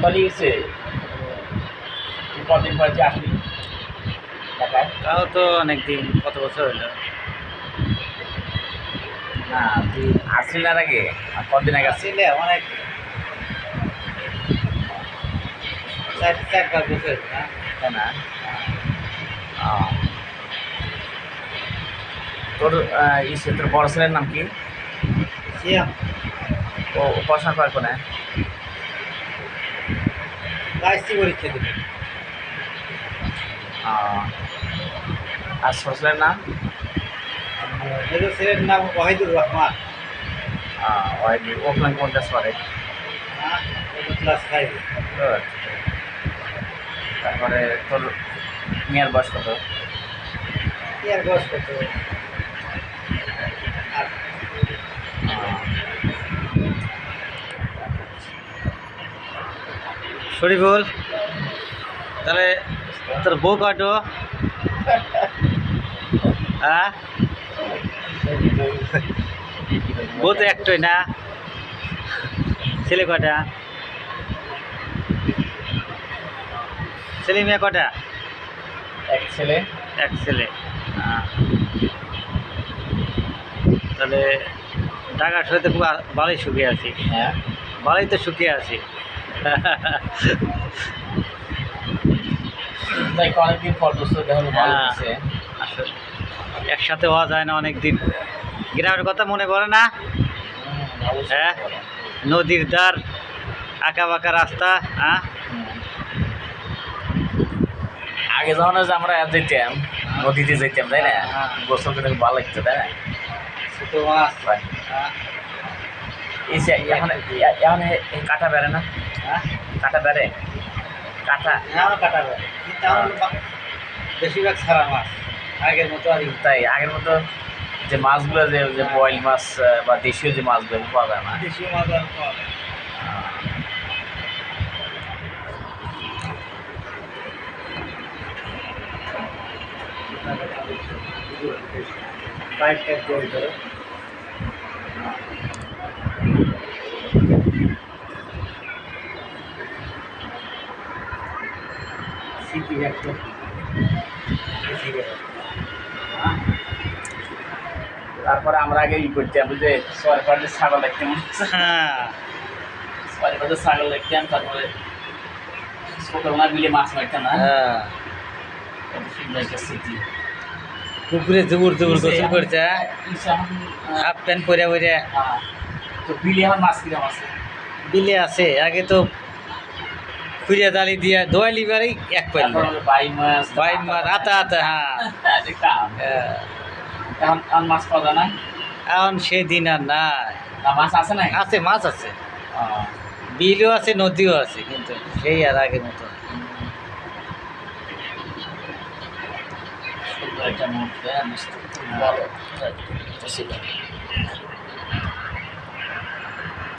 তুই কদিন পরে যে আসলি? তাও তো অনেক দিন কত বছর হইল না তুই আসলি না আগে কদিন আগে আসলে? অনেক চার চার পাঁচ বছর না তাই না? তোর ইসে তোর বড় ছেলের নাম কি? ও পড়াশোনা করে কোনে রাইসি পরীক্ষা দিবে আর ছেলের নাম? ছেলের নাম ওয়াহিদুর রহমান। ওই ওখানে কোন ক্লাস পড়ে? Class five Good. তারপরে তোর মেয়ের বয়স কত? ইয়ার বয়স কত? শরীফুল তাহলে তোর বউ কাটো হ্যাঁ? বউ তো একটাই না? ছেলে কটা ছেলে মেয়ে কটা এক ছেলে। এক ছেলে। তাহলে ঢাকার সাথে খুব ভালোই সুখে আছি। হ্যাঁ। ভালোই তো সুখে আছি। অনেকদিন পর হ্যাঁ। আসলে একসাথে হওয়া যায় না অনেকদিন। গ্রামের কথা মনে পড়ে না? হ্যাঁ। নদীর ধার আঁকা বাঁকা রাস্তা হ্যাঁ? আগে যখন যে আমরা যেতাম নদীতে যেতাম তাই না? হ্যাঁ। গোসল করতে ভালো লাগতো তাই না? ছোটো মাছ। যে এখন এখন এই কাটা বেড়ে না? হ্যাঁ কাটা বেড়ে? কাটা? কাটাবে কিন্তু আমার বেশিরভাগ ছাড়া মাছ আগের মতো আর তাই আগের মতো যে মাছগুলো যে যে বয়েল মাছ বা দেশীয় যে মাছগুলো পাওয়া যায় না। দেশীয় মাছ আর পাওয়া যায়। পাইপ টাইপ করে তারপরে আমরা আগে ই করতাম ছয় পাশে ছাগল দেখতাম হ্যাঁ। পাশে ছাগল দেখতাম তারপরে ছোটবেলা মিলে মাছ মারতাম না? হ্যাঁ। পুকুরে জুবুর জুবুর গোসল করছে। হ্যাঁ? হাফ প্যান্ট পরে পরে। তো বিলি আমার মাছ কিরম আছে। বিলে আছে আগে তো খুঁড়িয়া দালি দিয়া দোয়াই লিবারই এক পাইল বাই মাছ বাইন মাছ আতা আতা হ্যাঁ। হ্যাঁ। এখন মাছ পাওয়া না এখন সেই দিন আর নাই। মাছ আছে না আছে মাছ আছে। বিলও আছে নদীও আছে কিন্তু সেই আর আগের মতো। একটা মুহূর্ত